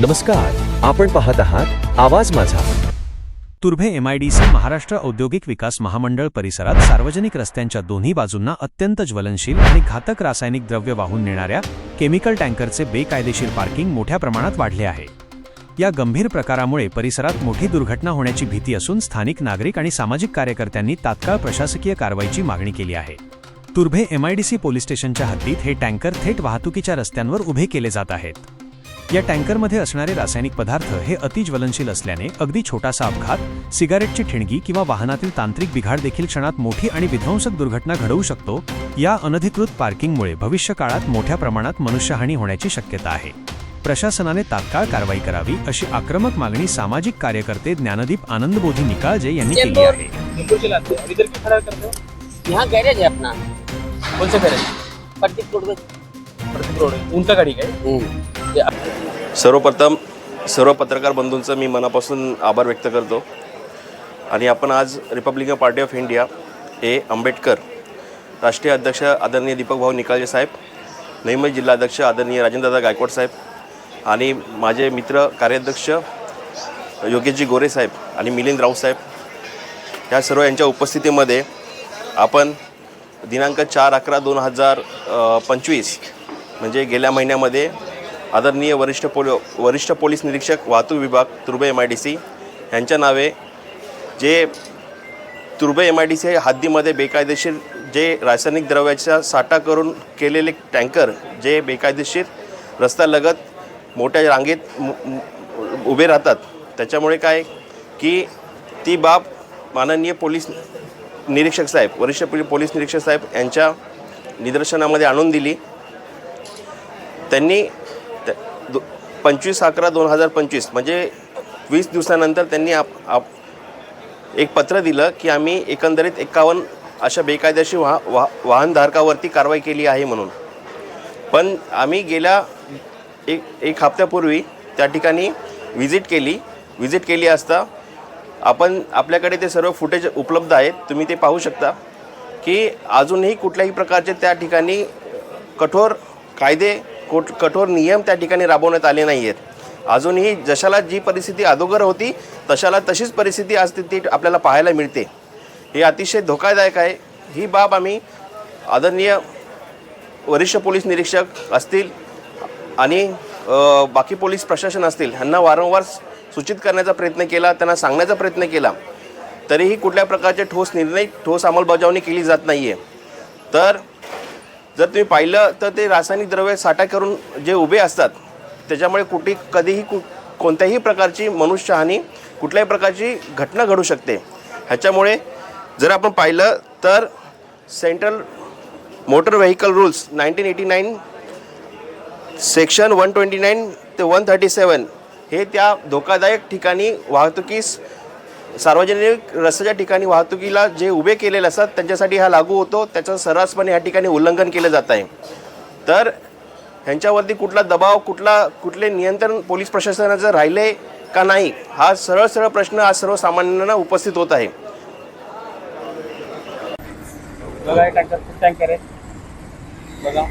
नमस्कार आपण पाहत आहात आवाज माझा. तुर्भे एमआयडीसी महाराष्ट्र औद्योगिक विकास महामंडळ परिसरात सार्वजनिक रस्त्यांच्या दोन्ही बाजूंना अत्यंत ज्वलनशील आणि घातक रासायनिक द्रव्य वाहून नेणाऱ्या केमिकल टँकरचे बेकायदेशीर पार्किंग मोठ्या प्रमाणात वाढले आहे. या गंभीर प्रकारामुळे परिसरात मोठी दुर्घटना होण्याची भीती असून स्थानिक नागरिक आणि सामाजिक कार्यकर्त्यांनी तात्काळ प्रशासकीय कारवाईची मागणी केली आहे. तुर्भे एमआयडीसी पोलीस स्टेशनच्या हद्दीत हे टँकर थेट वाहतुकीच्या रस्त्यांवर उभे केले जात आहेत. या टँकरमध्ये असणारे रासायनिक पदार्थ हे अतिज्वलनशील असल्याने अगदी छोटासा अपघात सिगारेटची ठिणगी किंवा वाहनातील तांत्रिक बिघाड देखील क्षणात मोठी आणि विध्वंसक दुर्घटना घडवू शकतो या अनधिकृत पार्किंगमुळे भविष्य काळात मोठ्या प्रमाणात मनुष्यहानी होण्याची शक्यता आहे. प्रशासनाने तात्काळ कारवाई करावी अशी आक्रमक मागणी सामाजिक कार्यकर्ते ज्ञानदीप आनंदबोधी निकाळजे यांनी केली आहे. हो। हो है अपना कौन सा प्रतीक रोड प्रतीक गाडी सर्वप्रथम सर्व पत्रकार बंधूंचं मी मनापासून आभार व्यक्त करतो. आणि आपण आज Republican Party of India A Ambedkar राष्ट्रीय अध्यक्ष आदरणीय दीपक भाऊ निकालजे साहेब नैमय जिल्हाध्यक्ष आदरणीय राजेंद्रदादा गायकवाड साहेब आणि माझे मित्र कार्याध्यक्ष योगेशजी गोरे साहेब आणि मिलिंद राऊत साहेब ह्या सर्व यांच्या उपस्थितीमध्ये आपण दिनांक चार अकरा दोन हजार पंचवीस म्हणजे गेल्या महिन्यामध्ये आदरणीय वरिष्ठ पोल वरिष्ठ पोलीस निरीक्षक वाहतूक विभाग तुर्बे एम आय डी सी यांच्या नावे जे तुर्बे एम आय डी सी हद्दीमध्ये बेकायदेशीर जे रासायनिक द्रव्याचा साठा करून केलेले टँकर जे बेकायदेशीर रस्त्यालगत मोठ्या रांगेत उभे राहतात. त्याच्यामुळे काय की ती बाब माननीय पोलीस निरीक्षक साहेब वरिष्ठ पोलीस निरीक्षक साहेब यांच्या निदर्शनामध्ये आणून दिली. त्यांनी पंचवीस अकरा दोन हजार पंचवीस म्हणजे वीस दिवसानंतर त्यांनी आप आप एक पत्र दिलं की आम्ही एकंदरीत एकावन्न अशा बेकायदेशीर वाह वाह वाहनधारकावरती कारवाई केली आहे म्हणून. पण आम्ही गेल्या एक एक हप्त्यापूर्वी त्या ठिकाणी व्हिजिट केली. व्हिजिट केली असता आपण आपल्याकडे ते सर्व फुटेज उपलब्ध आहेत. तुम्ही ते पाहू शकता की अजूनही कुठल्याही प्रकारचे त्या ठिकाणी कठोर कायदे कोट कठोर नियम त्या ठिकाणी राबवण्यात आले नाही आहेत अजूनही जशाला जी परिस्थिती अगोदर होती तशाला तशीच परिस्थिती आज ती आपल्याला पाहायला मिळते. हे अतिशय धोकादायक आहे. ही बाब आम्ही आदरणीय वरिष्ठ पोलीस निरीक्षक असतील आणि बाकी पोलीस प्रशासन असतील ह्यांना वारंवार सूचित करण्याचा प्रयत्न केला त्यांना सांगण्याचा प्रयत्न केला तरीही कुठल्या प्रकारचे ठोस निर्णय ठोस अंमलबजावणी केली जात नाही आहे तर जर तुम्ही पाहिलं तर ते रासायनिक द्रव्य साठा करून जे उभे असतात त्याच्यामुळे कुठे कधीही कु कोणत्याही प्रकारची मनुष्यहानी कुठल्याही प्रकारची घटना घडू शकते. ह्याच्यामुळे जर आपण पाहिलं तर central motor vehicle rules nineteen eighty nine section one twenty nine ते वन थर्टी सेवन हे त्या धोकादायक ठिकाणी वाहतुकीस सार्वजनिक रस्त्याच्या ठिकाणी वाहतुकीला जे उभे केलेले असतात त्यांच्यासाठी हा लागू होतो. त्याचं सर्रासपणे या ठिकाणी उल्लंघन केलं जात आहे. तर ह्यांच्यावरती कुठला दबाव कुठला कुठले नियंत्रण पोलीस प्रशासनाचं राहिले का नाही हा सरळ सरळ प्रश्न आज सर्वसामान्यांना उपस्थित होत आहे. बघा आहे बघा.